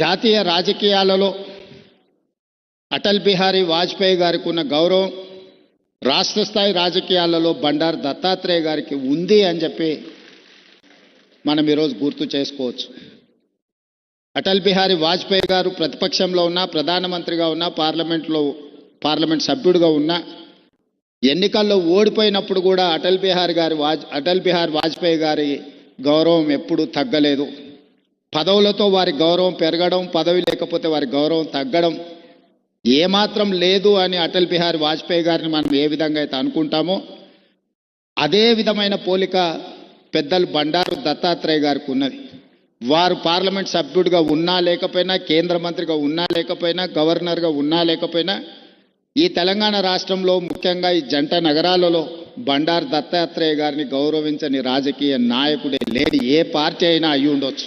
జాతీయ రాజకీయాలలో అటల్ బిహారీ వాజ్పేయి గారికి ఉన్న గౌరవం రాష్ట్ర స్థాయి రాజకీయాలలో బండారు దత్తాత్రేయ గారికి ఉంది అని చెప్పి మనం ఈరోజు గుర్తు చేసుకోవచ్చు. అటల్ బిహారీ వాజ్పేయి గారు ప్రతిపక్షంలో ఉన్న ప్రధానమంత్రిగా ఉన్న పార్లమెంట్లో పార్లమెంట్ సభ్యుడిగా ఉన్న ఎన్నికల్లో ఓడిపోయినప్పుడు కూడా అటల్ బిహారీ గారి వాజ్ అటల్ బిహారీ వాజ్పేయి గారి గౌరవం ఎప్పుడూ తగ్గలేదు. పదవులతో వారి గౌరవం పెరగడం పదవి లేకపోతే వారి గౌరవం తగ్గడం ఏమాత్రం లేదు అని అటల్ బిహారీ వాజ్పేయి గారిని మనం ఏ విధంగా అయితే అనుకుంటామో అదే విధమైన పోలిక పెద్దలు బండారు దత్తాత్రేయ గారికి ఉన్నది. వారు పార్లమెంట్ సభ్యుడిగా ఉన్నా లేకపోయినా కేంద్ర మంత్రిగా ఉన్నా లేకపోయినా గవర్నర్గా ఉన్నా లేకపోయినా ఈ తెలంగాణ రాష్ట్రంలో ముఖ్యంగా ఈ జంట నగరాలలో బండారు దత్తాత్రేయ గారిని గౌరవించని రాజకీయ నాయకుడే లేని ఏ పార్టీ అయినా అయి ఉండొచ్చు